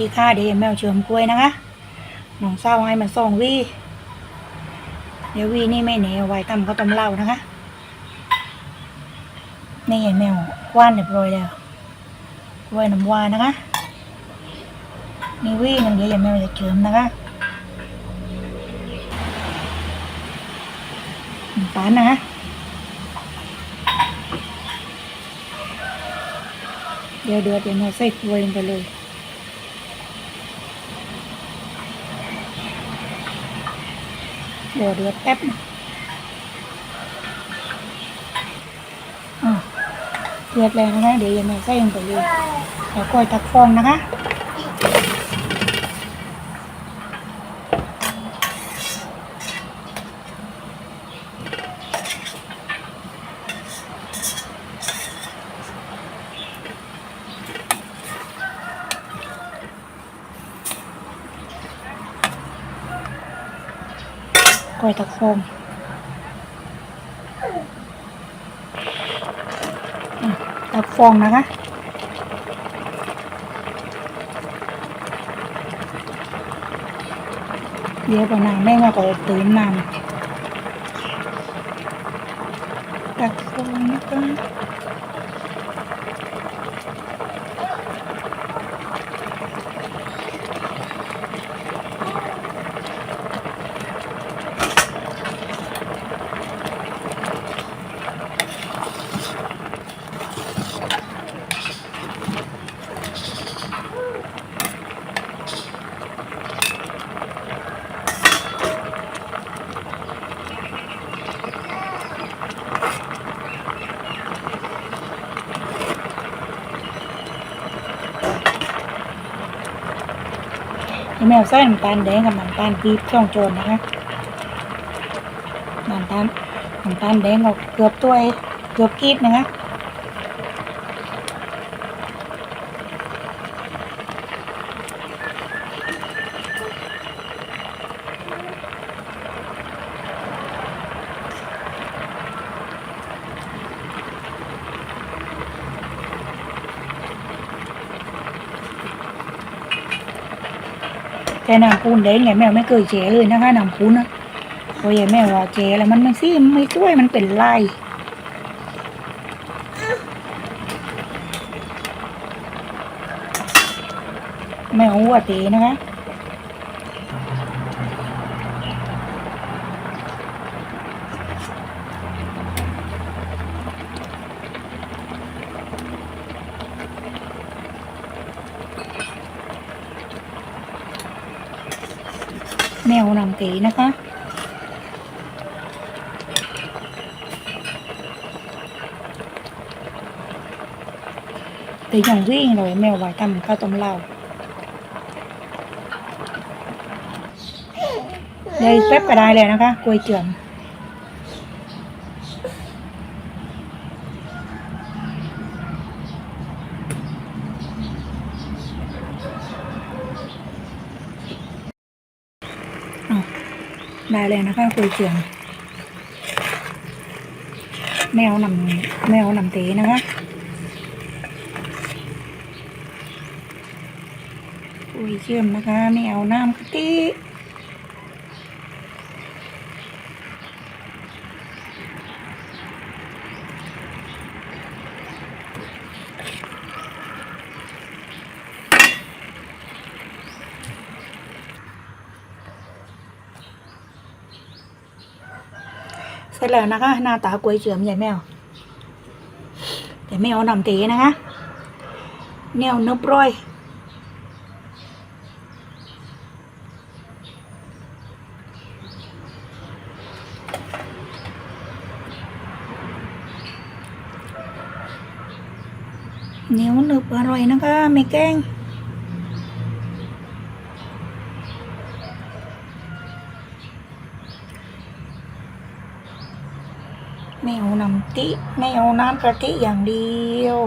ดีค่ะเดี๋ยวแมวเชื่อมกล้วยนะคะน้องเศร้าให้มาส่งวีเดี๋ยววีนี่ไม่เหนียวไว้ตำข้าวต้มเหล้านะคะนี่เห็นแมวคว้านเรียบร้อยแล้วกล้วยน้ำวานะคะนี่วีนึ่งเดี๋ยวแมวจะเชื่อมนะคะน้ำตาลนะคะเดี๋ยวเดือดเดี๋ยวมวใส่กล้วยลงไปเลย เดี๋ยวเดือดแป๊บอะเดือดแล้วนะคะ เดี๋ยวยังไงใส่ลงไปเลยแล้วก็ตักฟองนะคะ ก้อยตักฟองอะตักฟองนะคะเดี๋ยวพอน้ำแม่งก็ตื่นน้ำตักฟองนะคะ แมวใส่น้ำตาลแดงกับน้ำตาลปี๊บช่องโจรนะคะน้ำตาลน้ำตาลแดงก็เกือบตัวเองเกือบกีบนะคะ แต่น้ำปูนแดงไงแมวไม่เคยเจเลยนะคะน้ำปูนนะโอ้ยแม่ว่าเจแล้วมันไม่ซี่ไม่ช่วยมันเป็นลายแมวหัวเตนะคะ แมวนำเตนะคะแต่ยังวิ่งเลยแมวไว้ทำข้าวต้มเหล้าเดี๋ยวอีกแป๊บก็ได้เลยนะคะกล้วยเจือม ได้เลยนะคะคุยเจือมแมวนำแมวนำเตนะคะคุยเชื่อมนะคะ แมวน้ำกะทิ เสร็จแล้วนะคะ หน้าตากล้วยเชื่อมใหญ่แมวแต่ไม่เอาน้ำเตนะคะแนวนึบร้อยเหนียวหนึบอร่อยนะคะไม่แกล้ง ไม่เอาน้ำติ ไม่เอาน้ำกะทิอย่างเดียว